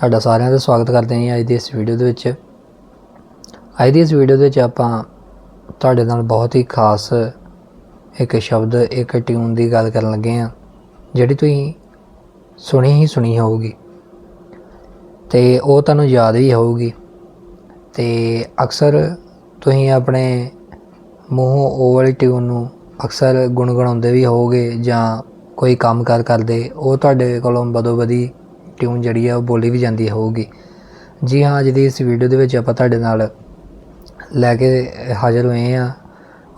ਤੁਹਾਡਾ ਸਾਰਿਆਂ ਦਾ ਸਵਾਗਤ ਕਰਦੇ ਹਾਂ ਜੀ ਅੱਜ ਦੀ ਇਸ ਵੀਡੀਓ ਦੇ ਵਿੱਚ। ਅੱਜ ਦੀ ਇਸ ਵੀਡੀਓ ਦੇ ਵਿੱਚ ਆਪਾਂ ਤੁਹਾਡੇ ਨਾਲ ਬਹੁਤ ਹੀ ਖਾਸ ਇੱਕ ਸ਼ਬਦ, ਇੱਕ ਟਿਊਨ ਦੀ ਗੱਲ ਕਰਨ ਲੱਗੇ ਹਾਂ, ਜਿਹੜੀ ਤੁਸੀਂ ਸੁਣੀ ਹੀ ਸੁਣੀ ਹੋਊਗੀ। ਤੇ ਉਹ ਤੁਹਾਨੂੰ ਯਾਦ ਵੀ ਹੋਊਗੀ। ਤੇ ਅਕਸਰ ਤੁਸੀਂ ਆਪਣੇ ਮੂੰਹੋਂ ਉਹ ਵਾਲੀ ਟਿਊਨ ਨੂੰ ਅਕਸਰ ਗੁੰਗਣਾਉਂਦੇ ਵੀ ਹੋਵੋਗੇ ਜਾਂ ਕੋਈ ਕੰਮ ਕਾਰ ਕਰਦੇ, ਉਹ ਤੁਹਾਡੇ ਕੋਲੋਂ ਬਦੋ ਬਦੀ ਟਿਊਨ ਜਿਹੜੀ ਆ ਉਹ ਬੋਲੀ ਵੀ ਜਾਂਦੀ ਹੋਊਗੀ। ਜੀ ਹਾਂ, ਅੱਜ ਦੀ ਇਸ ਵੀਡੀਓ ਦੇ ਵਿੱਚ ਆਪਾਂ ਤੁਹਾਡੇ ਨਾਲ ਲੈ ਕੇ ਹਾਜ਼ਰ ਹੋਏ ਆ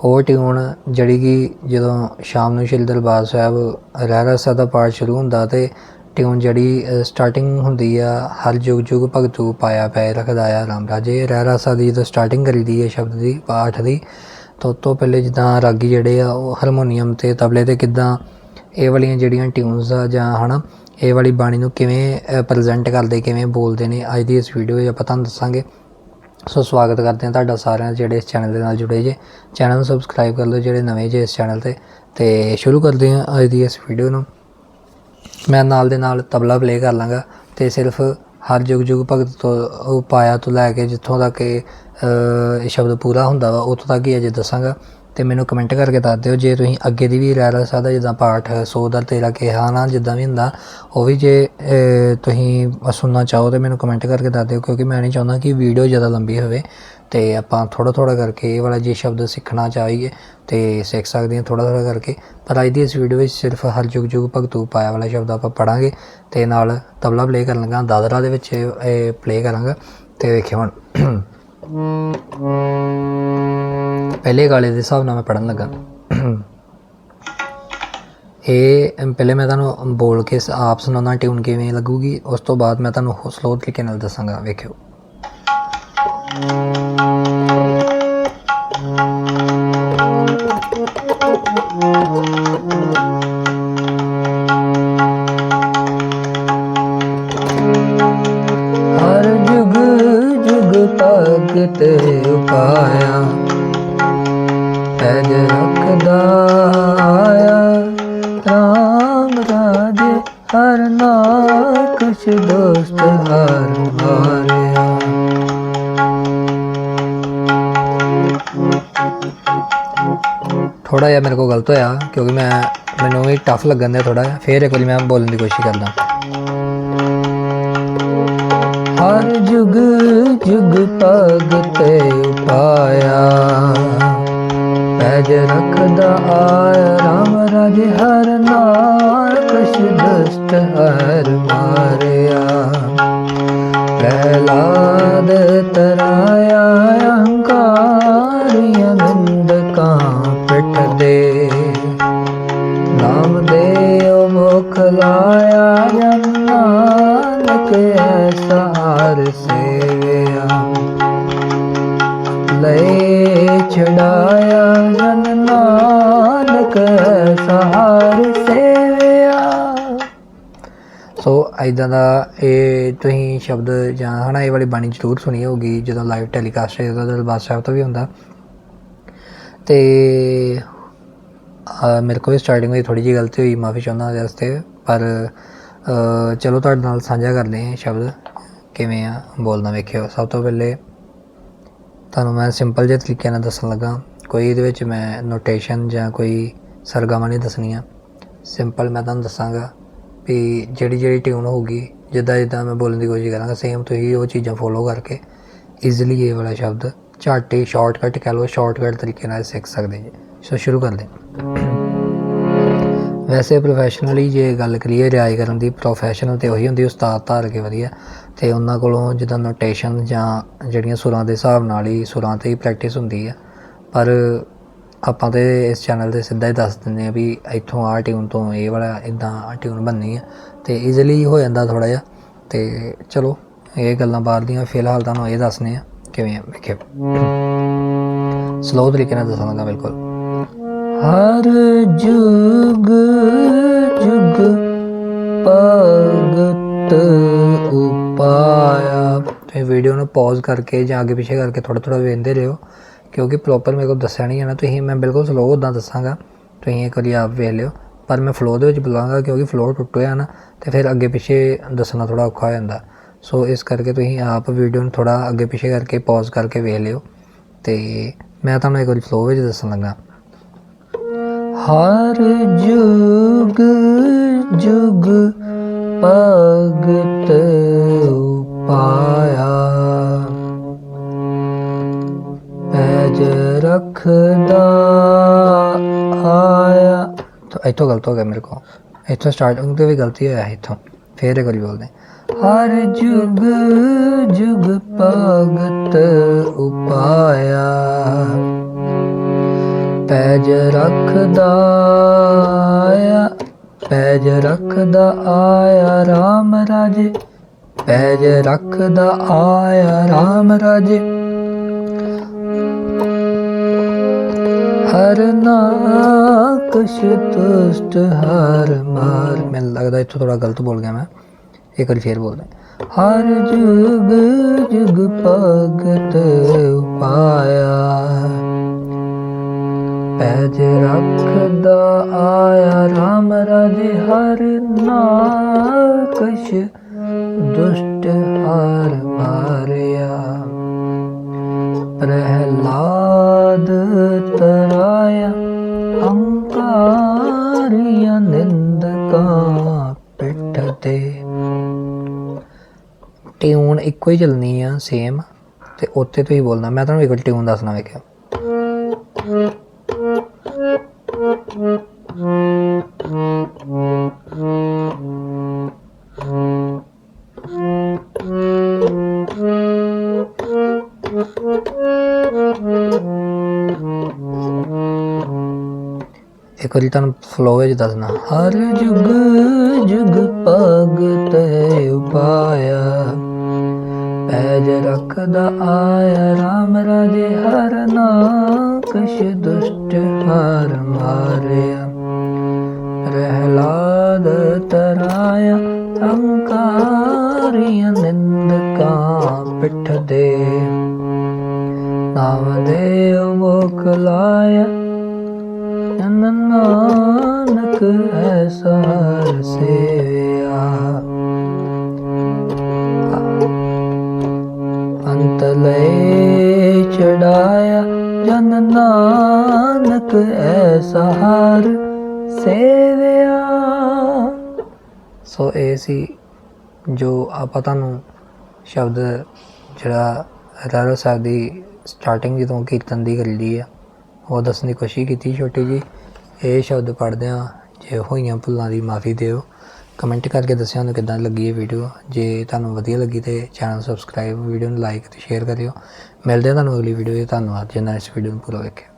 ਉਹ ਟਿਊਨ ਜਿਹੜੀ ਕਿ ਜਦੋਂ ਸ਼ਾਮ ਨੂੰ ਸ਼੍ਰੀ ਦਰਬਾਰ ਸਾਹਿਬ ਰਹਿਰਾ ਸਾਹਿਬ ਦਾ ਪਾਠ ਸ਼ੁਰੂ ਹੁੰਦਾ ਤੇ ਟਿਊਨ ਜਿਹੜੀ ਸਟਾਰਟਿੰਗ ਹੁੰਦੀ ਆ, ਹਰ ਜੁਗ ਜੁਗ ਭਗਤੂ ਪਾਇਆ, ਪੈ ਰਖਦਾ ਆ, ਰਾਮ ਰਾਜੇ ਰਹਿਰਾ ਸਾਹਿਬ ਦੀ ਜਦੋਂ ਸਟਾਰਟਿੰਗ ਕਰੀਦੀ ਹੈ ਸ਼ਬਦ ਦੀ, ਪਾਠ ਦੀ, ਤਾਂ ਉਸ ਤੋਂ ਪਹਿਲੇ ਜਿੱਦਾਂ ਰਾਗੀ ਜਿਹੜੇ ਆ, ਉਹ ਹਾਰਮੋਨੀਅਮ ਤੇ ਤਬਲੇ ਤੇ ਕਿੱਦਾਂ ਇਹ ਵਾਲੀਆਂ ਜਿਹੜੀਆਂ ਟਿਊਨਸ ਆ ਜਾਂ ਹਨਾ ਇਹ ਵਾਲੀ ਬਾਣੀ ਨੂੰ ਕਿਵੇਂ ਪ੍ਰੈਜ਼ੈਂਟ ਕਰਦੇ, ਕਿਵੇਂ ਬੋਲਦੇ ਨੇ, ਅੱਜ ਦੀ ਇਸ ਵੀਡੀਓ ਵਿੱਚ ਆਪਾਂ ਤੁਹਾਨੂੰ ਦੱਸਾਂਗੇ। ਸੋ ਸਵਾਗਤ ਕਰਦੇ ਹਾਂ ਤੁਹਾਡਾ ਸਾਰਿਆਂ ਜਿਹੜੇ ਇਸ ਚੈਨਲ ਦੇ ਨਾਲ ਜੁੜੇ ਜੇ। ਚੈਨਲ ਨੂੰ ਸਬਸਕ੍ਰਾਈਬ ਕਰ ਲਓ ਜਿਹੜੇ ਨਵੇਂ ਜੇ ਇਸ ਚੈਨਲ ਤੇ। ਤੇ ਸ਼ੁਰੂ ਕਰਦੇ ਹਾਂ ਅੱਜ ਦੀ ਇਸ ਵੀਡੀਓ ਨੂੰ। ਮੈਂ ਨਾਲ ਦੇ ਨਾਲ ਤਬਲਾ ਪਲੇ ਕਰ ਲਾਂਗਾ ਤੇ ਸਿਰਫ ਹਰ ਜੁਗ ਜੁਗ ਭਗਤ ਤੋਂ ਉਹ ਪਾਇਆ ਤੋਂ ਲੈ ਕੇ ਜਿੱਥੋਂ ਤੱਕ ਇਹ ਇਹ ਸ਼ਬਦ ਪੂਰਾ ਹੁੰਦਾ ਵਾ, ਉੱਥੋਂ ਤੱਕ ਹੀ ਅਜੇ ਦੱਸਾਂਗਾ। ਤੇ ਮੈਨੂੰ ਕਮੈਂਟ ਕਰਕੇ ਦੱਸ ਦਿਓ। ਜੇ ਤੁਸੀਂ ਅੱਗੇ ਦੀ ਵੀ ਰਹਿ ਸਕਦਾ, ਜਿੱਦਾਂ ਪਾਠ 100 ਦਾ ਤੇਰਾ ਕਿਹਾ ਨਾ, ਜਿੱਦਾਂ ਵੀ ਹੁੰਦਾ, ਉਹ ਵੀ ਜੇ ਤੁਸੀਂ ਸੁਣਨਾ ਚਾਹੋ ਤੇ ਮੈਨੂੰ ਕਮੈਂਟ ਕਰਕੇ ਦੱਸ ਦਿਓ, ਕਿਉਂਕਿ ਮੈਂ ਨਹੀਂ ਚਾਹੁੰਦਾ ਕਿ ਵੀਡੀਓ ਜ਼ਿਆਦਾ ਲੰਬੀ ਹੋਵੇ। ਤੇ ਆਪਾਂ ਥੋੜਾ ਥੋੜਾ ਕਰਕੇ ਇਹ ਵਾਲਾ ਜੇ ਸ਼ਬਦ ਸਿੱਖਣਾ ਚਾਹੀਏ ਤੇ ਸਿੱਖ ਸਕਦੇ ਹਾਂ ਥੋੜਾ ਥੋੜਾ ਕਰਕੇ। ਪਰ ਅੱਜ ਦੀ ਇਸ ਵੀਡੀਓ ਵਿੱਚ ਸਿਰਫ ਹਰ ਜੁਗ ਜੁਗ ਭਗਤੂ ਪਾਇਆ ਵਾਲਾ ਸ਼ਬਦ ਆਪਾਂ ਪੜਾਂਗੇ ਤੇ ਨਾਲ ਤਬਲਾ ਪਲੇ ਕਰਨ ਲੱਗਾ, ਦਾਦਰਾ ਦੇ ਵਿੱਚ ਇਹ ਪਲੇ ਕਰਾਂਗਾ। ਤੇ ਵੇਖਿਓ ਹੁਣ। ਪਹਿਲੇ ਗਾਲੇ ਦੇ ਹਿਸਾਬ ਨਾਲ ਮੈਂ ਪੜਨ ਲੱਗਾ। ਇਹ ਪਹਿਲੇ ਮੈਂ ਤੁਹਾਨੂੰ ਬੋਲ ਕੇ ਆਪ ਸੁਣਾਉਣਾ ਟਿਊਨ ਕਿਵੇਂ ਲੱਗੂਗੀ, ਉਸ ਤੋਂ ਬਾਅਦ ਮੈਂ ਤੁਹਾਨੂੰ ਸਲੋ ਤਰੀਕੇ ਨਾਲ ਦੱਸਾਂਗਾ, ਵੇਖਿਓ। ਹਰ ਭਗਤ ਉਪਾਇਆ ਪੈਜ ਰੱਖਦਾ ਆਇਆ। ਰਾਮ ਰਾਜੇ ਹਰ ਨਾਕਸ਼ ਦੋਸਤ ਹਰ ਮਾਰਿਆ ਥੋੜਾ ਜਿਹਾ ਮੇਰੇ ਕੋਲ ਗਲਤ ਹੋਇਆ ਕਿਉਂਕਿ ਮੈਂ, ਮੈਨੂੰ ਵੀ ਟਫ ਲੱਗਣ ਦਿਆ ਥੋੜਾ ਜਿਹਾ। ਫੇਰ ਇੱਕ ਵਾਰੀ ਮੈਂ ਬੋਲਣ ਦੀ ਕੋਸ਼ਿਸ਼ ਕਰਦਾ। ਹਰ ਜੁਗ ਜੁਗ ਭਗਤ ਉਪਾਇਆ। ਪੈਜ ਰੱਖਦਾ ਆਇਆ ਰਾਮ ਰਾਜੇ ਹਰ ਨਾਕਸ਼ ਦੁਸ਼ਟ ਹਰ ਮਾਰਿਆ। ਪ੍ਰਹਿਲਾਦ ਤਰਾਇਆ ਸੋ ਦਾ ਇਹ ਤੁਸੀਂ ਸ਼ਬਦ ਜਾਂ ਹਨਾ, ਇਹ ਵਾਲੀ ਬਾਣੀ ਜ਼ਰੂਰ ਸੁਣੀ ਹੋਗੀ ਜਦੋਂ ਲਾਈਵ ਟੈਲੀਕਾਸਟ ਇਹਦਾ ਦਰਬਾਰ ਸਾਹਿਬ ਤੋਂ ਵੀ ਹੁੰਦਾ। ਤੇ ਮੇਰੇ ਕੋਲ ਸਟਾਰਟਿੰਗ ਵਿੱਚ ਥੋੜੀ ਜਿਹੀ ਗਲਤੀ ਹੋਈ, ਮਾਫੀ ਚਾਹੁੰਦਾ ਉਹਦੇ ਵਾਸਤੇ, ਪਰ ਚਲੋ ਤੁਹਾਡੇ ਨਾਲ ਸਾਂਝਾ ਕਰਦੇ ਹਾਂ ਸ਼ਬਦ, ਕਿਵੇਂ ਆ, ਬੋਲਣਾ ਵੇਖਿਓ। ਸਭ ਤੋਂ ਪਹਿਲੇ ਤੁਹਾਨੂੰ ਮੈਂ ਸਿੰਪਲ ਜਿਹੇ ਤਰੀਕੇ ਨਾਲ ਦੱਸਣ ਲੱਗਾ। ਕੋਈ ਇਹਦੇ ਵਿੱਚ ਮੈਂ ਨੋਟੇਸ਼ਨ ਜਾਂ ਕੋਈ ਸਰਗਮਾਂ ਨਹੀਂ ਦੱਸਣੀਆਂ। ਸਿੰਪਲ ਮੈਂ ਤੁਹਾਨੂੰ ਦੱਸਾਂਗਾ। ਵੀ ਜਿਹੜੀ ਜਿਹੜੀ ਟਿਊਨ ਹੋਊਗੀ, ਜਿੱਦਾਂ ਜਿੱਦਾਂ ਮੈਂ ਬੋਲਣ ਦੀ ਕੋਸ਼ਿਸ਼ ਕਰਾਂਗਾ ਸੇਮ ਤੁਸੀਂ ਉਹ ਚੀਜ਼ਾਂ ਫੋਲੋ ਕਰਕੇ ਈਜ਼ੀਲੀ ਇਹ ਵਾਲਾ ਸ਼ਬਦ ਝੱਟ ਹੀ ਸ਼ਾਰਟਕਟ ਕਹ ਲਓ ਸ਼ਾਰਟਕਟ ਤਰੀਕੇ ਨਾਲ ਸਿੱਖ ਸਕਦੇ ਜੀ। ਸੋ ਸ਼ੁਰੂ ਕਰਦੇ ਹਾਂ। ਵੈਸੇ ਪ੍ਰੋਫੈਸ਼ਨਲੀ ਜੇ ਗੱਲ ਕਰੀਏ ਰਿਆਜ਼ ਕਰਨ ਦੀ ਪ੍ਰੋਫੈਸ਼ਨਲ ਤੇ ਉਹੀ ਹੁੰਦੀ, ਉਸਤਾਦ ਧਾਰ ਕੇ ਵਧੀਆ। ਤੇ ਉਹਨਾਂ ਕੋਲੋਂ ਜਿੱਦਾਂ ਨੋਟੇਸ਼ਨ ਜਾਂ ਜਿਹੜੀਆਂ ਸੁਰਾਂ ਦੇ ਹਿਸਾਬ ਨਾਲ ਹੀ, ਸੁਰਾਂ ਤੇ ਹੀ ਪ੍ਰੈਕਟਿਸ ਹੁੰਦੀ ਆ। ਪਰ ਆਪਾਂ ਤੇ ਇਸ ਚੈਨਲ ਤੇ ਸਿੱਧਾ ਹੀ ਦੱਸ ਦਿੰਦੇ ਆ ਵੀ ਇੱਥੋਂ ਆ ਟਿਊਨ ਤੋਂ ਇਹ ਵਾਲਾ ਇਦਾਂ ਟਿਊਨ ਬਣਨੀ ਆ ਤੇ ਈਜ਼ੀਲੀ ਹੋ ਜਾਂਦਾ ਥੋੜਾ ਜਿਹਾ ਤੇ ਚਲੋ ਇਹ ਗੱਲਾਂ ਬਾਹਰ ਦੀਆਂ ਫਿਲਹਾਲ ਤੁਹਾਨੂੰ ਇਹ ਦੱਸਨੇ ਆ ਕਿਵੇਂ ਆ ਵੇਖਿਓ। ਸਲੋ ਤਰੀਕੇ ਨਾਲ ਦੱਸਾਂਗਾ ਬਿਲਕੁਲ। ਹਰ ਜੁਗ ਜੁਗ ਭਗਤ ਉਪਾਇਆ। ਤੇ ਵੀਡੀਓ ਨੂੰ ਪੌਜ਼ ਕਰਕੇ ਜਾਂ ਅੱਗੇ ਪਿੱਛੇ ਕਰਕੇ ਥੋੜਾ ਥੋੜਾ ਵੇਖਦੇ ਰਹੋ। ਕਿਉਂਕਿ ਪ੍ਰੋਪਰ ਮੇਰੇ ਕੋਲ ਦੱਸਿਆ ਨਹੀਂ ਜਾਣਾ ਤੁਸੀਂ ਮੈਂ ਬਿਲਕੁਲ ਸਲੋ ਉਦਾਂ ਦੱਸਾਂਗਾ। ਤੁਸੀਂ ਇੱਕ ਵਾਰੀ ਆਪ ਵੇਖ ਲਿਓ। ਪਰ ਮੈਂ ਫਲੋ ਦੇ ਵਿੱਚ ਬੁਲਾਵਾਂਗਾ ਕਿਉਂਕਿ ਫਲੋ ਟੁੱਟਿਆ ਨਾ, ਤੇ ਫਿਰ ਅੱਗੇ ਪਿੱਛੇ ਦੱਸਣਾ ਥੋੜਾ ਔਖਾ ਹੋ ਜਾਂਦਾ। ਸੋ ਇਸ ਕਰਕੇ ਤੁਸੀਂ ਆਪ ਵੀਡੀਓ ਨੂੰ ਥੋੜਾ ਅੱਗੇ ਪਿੱਛੇ ਕਰਕੇ ਪੌਜ਼ ਕਰਕੇ ਵੇਖ ਲਿਓ। ਤੇ ਮੈਂ ਤੁਹਾਨੂੰ ਇੱਕ ਵਾਰੀ ਫਲੋ ਵਿੱਚ ਦੱਸਣ ਲੱਗਾ। ਹਰ ਜੁਗ ਜੁਗ ਭਗਤ ਪਾਇਆ। ਪੈਜ ਰੱਖਦਾ ਆਇਆ। ਤਾਂ ਇੱਥੋਂ ਗਲਤ ਹੋ ਗਿਆ ਮੇਰੇ ਕੋ ਇਥੋਂ ਸਟਾਰਟਿੰਗ ਤੇ ਵੀ ਗਲਤੀ ਹੋਇਆ ਹੈ ਇੱਥੋਂ। ਫੇਰ ਇੱਕ ਵਾਰੀ ਬੋਲਦੇ ਹਰ ਜੁਗ ਜੁਗ ਭਗਤ ਉਪਾਇਆ। ਪੈਜ ਰੱਖਦਾ ਆਇਆ। ਪੈਜ ਰੱਖਦਾ ਆਇਆ RAM ਰਾਜੇ। ਪੈਜ ਰੱਖਦਾ ਆਇਆ RAM ਰਾਜੇ। ਹਰ ਨਾਕਸ਼ ਤੁਸ਼ਟ ਹਰ ਮਾਰ। ਮੈਨੂੰ ਲੱਗਦਾ ਇੱਥੋਂ ਥੋੜਾ ਗਲਤ ਬੋਲ ਗਿਆ ਮੈਂ। ਇੱਕ ਵਾਰੀ ਫੇਰ ਬੋਲਦਾ। ਹਰ ਜੁਗ ਜੁਗ ਭਗਤ ਪਾਇਆ। ਪੈਜ ਰੱਖਦਾ ਆਇਆ ਰਾਮ ਰਾਜੇ ਹਰ ਨਾਕਸ਼ ਦੁਸ਼ਟ ਹਰ ਮਾਰਿਆ। ਪ੍ਰਹਿਲਾਦ ਟਿਊਨ ਇੱਕੋ ਹੀ ਚੱਲਣੀ ਆ ਸੇਮ ਤੇ ਉੱਤੇ ਤੁਸੀਂ ਬੋਲਣਾ। ਮੈਂ ਤੁਹਾਨੂੰ ਇੱਕ ਵਾਰ ਟਿਊਨ ਦੱਸਣਾ ਵੇਖਿਆ ਇੱਕ ਵਾਰੀ ਤੁਹਾਨੂੰ ਫਲੋ ਵਿੱਚ ਦੱਸਣਾ। ਹਰ ਜੁਗ ਜੁਗ ਭਗਤ ਉਪਾਇਆ। ਪੈਜ ਰੱਖਦਾ ਆਇਆ RAM ਰਾਜੇ ਹਰ ਨਾ ਨਾਕਸ਼ ਦੁਸ਼ਟ ਹਰ ਮਾਰਿਆ। ਰਹਿਲਾਦ ਤਰਾਇਆ ਅੰਕਾਰਿਆ ਨਿੰਦਕਾਂ ਪਿੱਠ ਦੇ ਨਾਮ ਦੇ ਮੁਖ ਲਾਇਆ ਜਨ ਨਾਨਕ ਐਸਾ ਸੇਵਿਆ। ਤਲੇ ਚੜਾਇਆ। ਜਨ ਨਾਨਕ ਐਸਾ ਹਰ ਸੇਵਿਆ। ਸੋ ਇਹ ਸੀ ਜੋ ਆਪਾਂ ਤੁਹਾਨੂੰ ਸ਼ਬਦ ਜਿਹੜਾ ਰਾਰੋ ਸਾਹਿਬ ਦੀ ਸਟਾਰਟਿੰਗ ਜਦੋਂ ਕੀਰਤਨ ਦੀ ਕਰੀ ਦੀ ਆ, ਉਹ ਦੱਸਣ ਦੀ ਕੋਸ਼ਿਸ਼ ਕੀਤੀ ਛੋਟੀ ਜੀ। ਇਹ ਸ਼ਬਦ ਪੜ੍ਹਦਿਆਂ ਜੇ ਹੋਈਆਂ ਭੁੱਲਾਂ ਦੀ ਮਾਫੀ ਦਿਓ। ਕਮੈਂਟ ਕਰਕੇ ਦੱਸਿਓ ਤੁਹਾਨੂੰ ਕਿੱਦਾਂ ਲੱਗੀ ਇਹ ਵੀਡੀਓ ਜੇ ਤੁਹਾਨੂੰ ਵਧੀਆ ਲੱਗੀ ਤੇ ਚੈਨਲ ਸਬਸਕ੍ਰਾਈਬ ਵੀਡੀਓ ਨੂੰ ਲਾਈਕ ਤੇ ਸ਼ੇਅਰ ਕਰਿਓ। ਮਿਲਦੇ ਹਾਂ ਤੁਹਾਨੂੰ ਅਗਲੀ ਵੀਡੀਓ 'ਚ। ਧੰਨਵਾਦ ਜਿਨ੍ਹਾਂ ਇਸ ਵੀਡੀਓ ਨੂੰ ਪੂਰਾ ਵੇਖਿਆ।